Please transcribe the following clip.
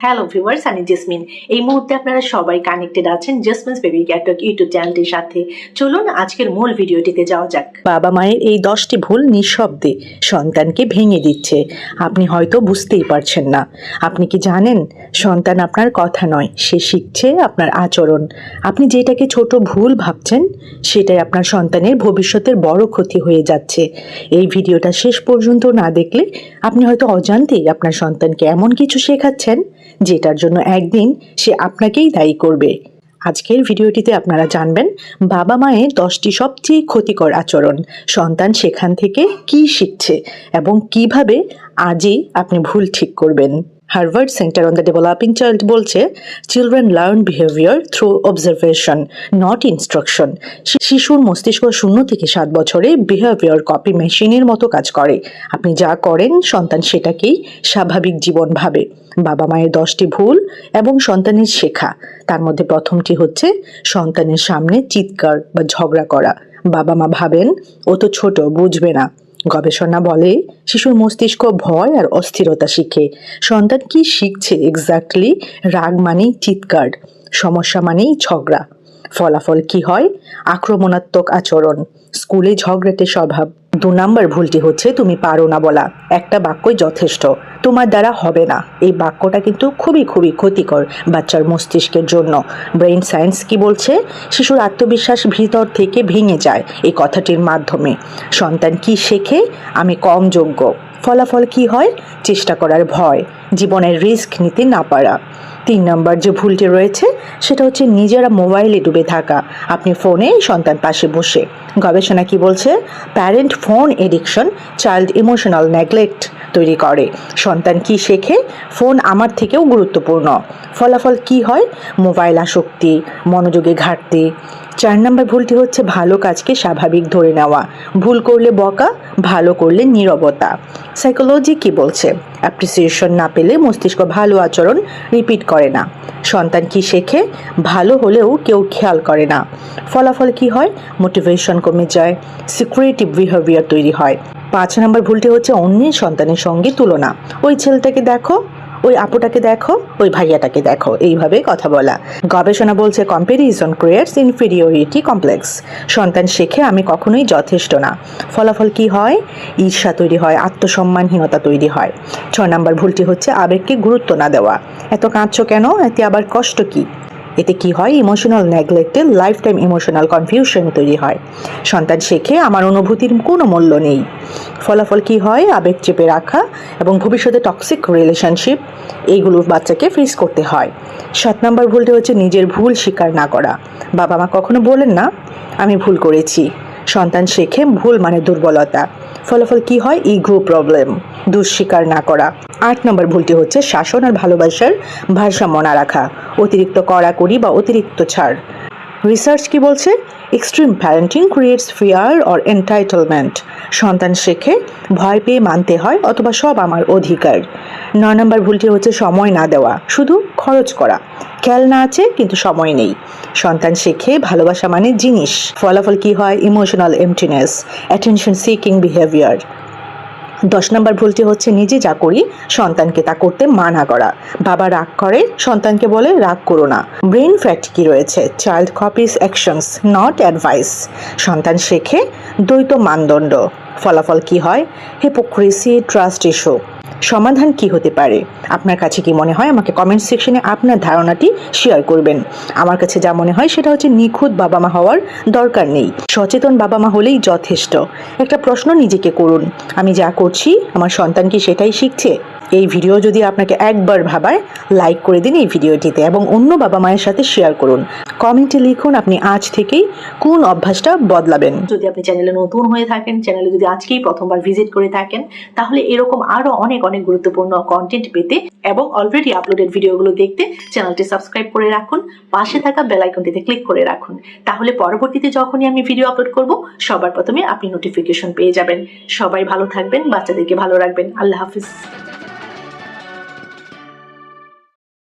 Hello viewers আমি jasmine এই মুহূর্তে আপনারা সবাই কানেক্টেড আছেন জেসমিনস বেবি ক্যাটক ইউটিউব চ্যানেলটির সাথে। চলুন আজকের মূল ভিডিওটিতে যাওয়া যাক। বাবা মায়ের এই দশটি ভুল নিঃশব্দে সন্তানকে ভেঙে দিচ্ছে। আপনি হয়তো বুঝতেই পারছেন না। আপনি কি জানেন, সন্তান আপনার কথা নয়, সে শিখছে আপনার আচরণ। আপনি যেটাকে ছোট ভুল ভাবছেন, সেটাই আপনার সন্তানের ভবিষ্যতের বড় ক্ষতি হয়ে যাচ্ছে। এই ভিডিওটা শেষ পর্যন্ত না দেখলে আপনি হয়তো অজান্তেই আপনার সন্তানকে এমন কিছু শেখাচ্ছেন যেটার জন্য একদিন সে আপনাকেই দায়ী করবে। আজকের ভিডিওটিতে আপনারা জানবেন, বাবা মায়ের দশটি সবচেয়ে ক্ষতিকর আচরণ। সন্তান সেখান থেকে কি শিখছে এবং কীভাবে আজই আপনি ভুল ঠিক করবেন। Harvard centre on the developing child বলছে children learn behaviour through observation not instruction শিশুর মস্তিষ্ক শূন্য থেকে সাত বছরে বিহেভিয়ার কপি মেশিনের মতো কাজ করে। আপনি যা করেন, সন্তান সেটাকেই স্বাভাবিক জীবন ভাবে। বাবা মায়ের দশটি ভুল এবং সন্তানের শেখা। তার মধ্যে প্রথমটি হচ্ছে সন্তানের সামনে চিৎকার বা ঝগড়া করা। বাবা মা ভাবেন, ও তো ছোট, বুঝবে না। গবেষণা বলে, শিশুর মস্তিষ্ক ভয় আর অস্থিরতা শিখে। সন্তান কি শিখছে এক্স্যাক্টলি রাগ মানেই চিৎকার, সমস্যা মানেই ঝগড়া। ফলাফল কি হয়? আক্রমণাত্মক আচরণ, স্কুলে ঝগড়াটে স্বভাব। দু নম্বর ভুলটি হচ্ছে তুমি পারো না বলা। একটা বাক্যই যথেষ্ট। তোমার দ্বারা হবে না। এই বাক্যটা কিন্তু খুবই খুবই ক্ষতিকর বাচ্চার মস্তিষ্কের জন্য। ব্রেন সায়েন্স কি বলছে? শিশুর আত্মবিশ্বাস ভিতর থেকে ভেঙে যায় এই কথাটির মাধ্যমে। সন্তান কি শেখে? আমি কম যোগ্য। ফলাফল কি হয়? চেষ্টা করার ভয়। জীবনের রিস্ক নিতে না পারা। তিন নম্বর যে ভুলটি রয়েছে, সেটা হচ্ছে নিজেরা মোবাইলে ডুবে থাকা। আপনি ফোনে সন্তান পাশে বসে। গবেষণা কি বলছে? Parent phone addiction, child emotional neglect তৈরি করে। সন্তান কি শেখে? ফোন আমার থেকেও গুরুত্বপূর্ণ। ফলাফল কি হয়? মোবাইল আসক্তি, মনোযোগে ঘাটতি। চার নম্বর ভুলটি হচ্ছে ভালো কাজকে স্বাভাবিক ধরে নেওয়া। ভুল করলে বকা, ভালো করলে নীরবতা। সাইকোলজি কি বলছে? অ্যাপ্রিসিয়েশন না পেলে মস্তিষ্ক ভালো আচরণ রিপিট করে না। সন্তান কি শেখে? ভালো হলেও কেউ খেয়াল করে না। ফলাফল কি হয়? মোটিভেশন কমে যায় সিকিউরিটিভ বিহেভিয়ার তৈরি হয়। পাঁচ নম্বর ভুলটি হচ্ছে অন্যের সন্তানের সঙ্গে তুলনা। ওই ছেলেটাকে দেখো। ওই আপুটাকে দেখো, ওই ভাইয়াটাকে দেখো, এইভাবে কথা বলা। গবেষণা বলছে কম্পারিজন ক্রিয়েটস ইনফিরিয়রিটি কমপ্লেক্স সন্তান শেখে আমি কখনোই যথেষ্ট না। ফলাফল কি হয়? ঈর্ষা তৈরি হয়, আত্মসম্মানহীনতা তৈরি হয়। ছ নম্বর ভুলটি হচ্ছে আবেগকে গুরুত্ব না দেওয়া। এত কাঁদছো কেন? এতে আবার কষ্ট কি? এতে কি হয়? ইমোশনাল নেগলেক্টে লাইফ টাইম ইমোশনাল কনফিউশন তৈরি হয়। সন্তান শেখে, আমার অনুভূতির কোনো মূল্য নেই। ফলাফল কি হয়? আবেগ চেপে রাখা এবং ভবিষ্যতে টক্সিক রিলেশনশিপ এইগুলো বাচ্চাকে ফেস করতে হয়। সাত নম্বর ভুলটি হচ্ছে নিজের ভুল স্বীকার না করা। বাবা মা কখনো বলেন না, আমি ভুল করেছি। সন্তান শেখে, ভুল মানে দুর্বলতা। ফলাফল কি হয়? Ego problem. দুঃস্বীকার না করা। আট নম্বর ভুলটি হচ্ছে শাসন আর ভালোবাসার ভারসাম্য না রাখা। অতিরিক্ত কড়াকড়ি বা অতিরিক্ত ছাড়। রিসার্চ কি বলছে? Extreme parenting creates fear or entitlement সন্তান শেখে, ভয় পেয়ে মানতে হয় অথবা সব আমার অধিকার। নয় নম্বর ভুলটি হচ্ছে সময় না দেওয়া, শুধু খরচ করা। খেলনা আছে, কিন্তু সময় নেই। সন্তান শেখে, ভালোবাসা মানে জিনিস। ফলাফল কি হয়? Emotional emptiness attention seeking behaviour দশ নম্বর ভুলটি হচ্ছে নিজে যা করি, সন্তানকে তা করতে মানা করা। বাবা রাগ করে, সন্তানকে বলে রাগ করো না। ব্রেন ফ্যাট কি রয়েছে? Child copies actions, not advice. সন্তান শেখে, দ্বৈত মানদণ্ড। ফলাফল কি হয়? হিপোক্রেসি ট্রাস্ট ইস্যু সমাধান কি হতে পারে? আপনার কাছে কি মনে হয়? আমাকে কমেন্ট সেকশনে আপনার ধারণাটি শেয়ার করবেন। আমার কাছে যা মনে হয় সেটা হচ্ছে নিখুঁত বাবা মা হওয়ার দরকার নেই। সচেতন বাবা মা হলেই যথেষ্ট। একটা প্রশ্ন নিজেকে করুন। আমি যা করছি, আমার সন্তান কি সেটাই শিখছে? এই ভিডিও যদি আপনাকে একবার ভাবায় লাইক করে দিন এই ভিডিওটিতে এবং অন্য বাবা মায়ের সাথে শেয়ার করুন। কমেন্টে লিখুন আপনি আজ থেকেই কোন অভ্যাসটা বদলাবেন। যদি আপনি চ্যানেলে নতুন হয়ে থাকেন চ্যানেলে যদি আজকেই প্রথমবার ভিজিট করে থাকেন, তাহলে এরকম আরও অনেক অনেক গুরুত্বপূর্ণ কন্টেন্ট পেতে এবং অলরেডি আপলোডেড ভিডিওগুলো দেখতে চ্যানেলটি সাবস্ক্রাইব করে রাখুন, পাশে থাকা বেল আইকনটিতে ক্লিক করে রাখুন। তাহলে পরবর্তীতে যখনই আমি ভিডিও আপলোড করব, সবার প্রথমে আপনি নোটিফিকেশন পেয়ে যাবেন। সবাই ভালো থাকবেন, বাচ্চাদেরকে ভালো রাখবেন। আল্লাহ হাফিজ।